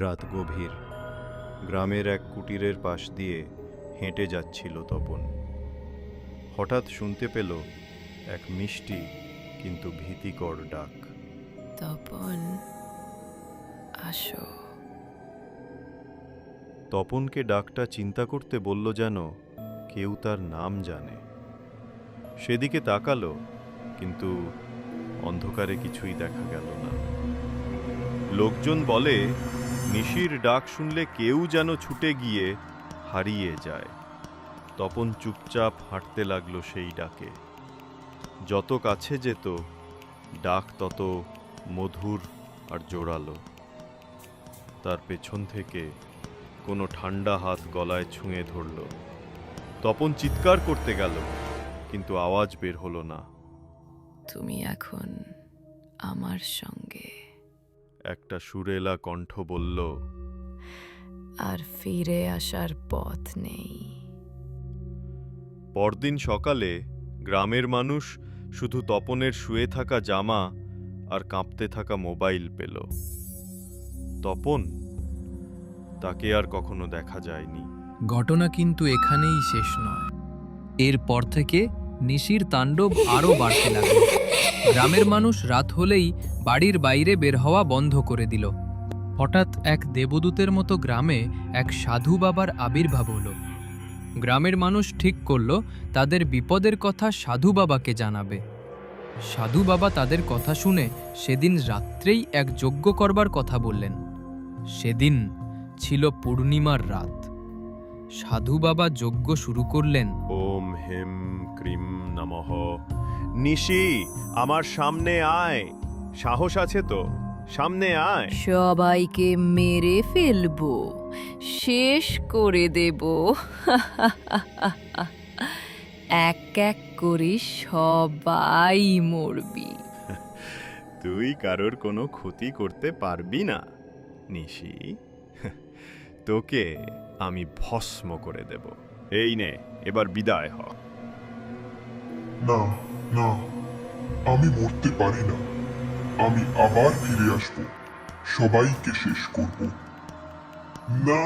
রাত গভীর। গ্রামের এক কুটিরের পাশ দিয়ে হেঁটে যাচ্ছিল তপন। হঠাৎ শুনতে পেল এক মিষ্টি কিন্তু ভীতিকর ডাক। তপন আসো। তপনকে ডাকটা চিন্তা করতে বলল যেন কেউ তার নাম জানে। সেদিকে তাকালো কিন্তু অন্ধকারে কিছুই দেখা গেল না। লোকজন বলে নিশির ডাক শুনলে কেউ যেন ছুটে গিয়ে হারিয়ে যায়। তপন চুপচাপ হাঁটতে লাগল সেই ডাকে। যত কাছে যেত, ডাক তত মধুর আর জোরালো। তার পেছন থেকে কোনো ঠান্ডা হাত গলায় ছুঁয়ে ধরল। তপন চিৎকার করতে গেল, কিন্তু আওয়াজ বের হলো না। তুমি এখন আমার সঙ্গে। একটা সুরেলা কণ্ঠ বলল আর ফিরে আসার পথ নেই। পরদিন সকালে গ্রামের মানুষ শুধু তপনের শুয়ে থাকা জামা আর কাঁপতে থাকা মোবাইল পেল। তপন তাকে আর কখনো দেখা যায়নি। ঘটনা কিন্তু এখানেই শেষ নয়। এরপর থেকে নিশির তাণ্ডব আরও বাড়তে লাগল। গ্রামের মানুষ রাত হলেই বাড়ির বাইরে বের হওয়া বন্ধ করে দিল। হঠাৎ এক দেবদূতের মতো গ্রামে এক সাধু বাবার আবির্ভাব হলো। গ্রামের মানুষ ঠিক করল, তাদের বিপদের কথা সাধু বাবাকে জানাবে। সাধু বাবা তাদের কথা শুনে সেদিন রাত্রেই এক যজ্ঞ করবার কথা বললেন। সেদিন ছিল পূর্ণিমার রাত। সাধু বাবা যজ্ঞ শুরু করলেন। ওম হেম ক্রিম নমঃ। নিশি, আমার সামনে আয়। সাহস আছে তো? সামনে আয়। সবাইকে মেরে ফেলব। শেষ করে দেব। এক এক করে সবাই মরবি। তুই কারোর কোনো ক্ষতি করতে পারবি না নিশি। তোকে আমি ভস্ম করে দেব। এই নে এবার বিদায় হ। না না আমি মরতে পারি না। আমি আবার ফিরে আসব। সবাইকে শেষ করব। না!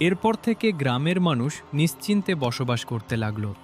এরপর থেকে গ্রামের মানুষ নিশ্চিন্তে বসবাস করতে লাগল।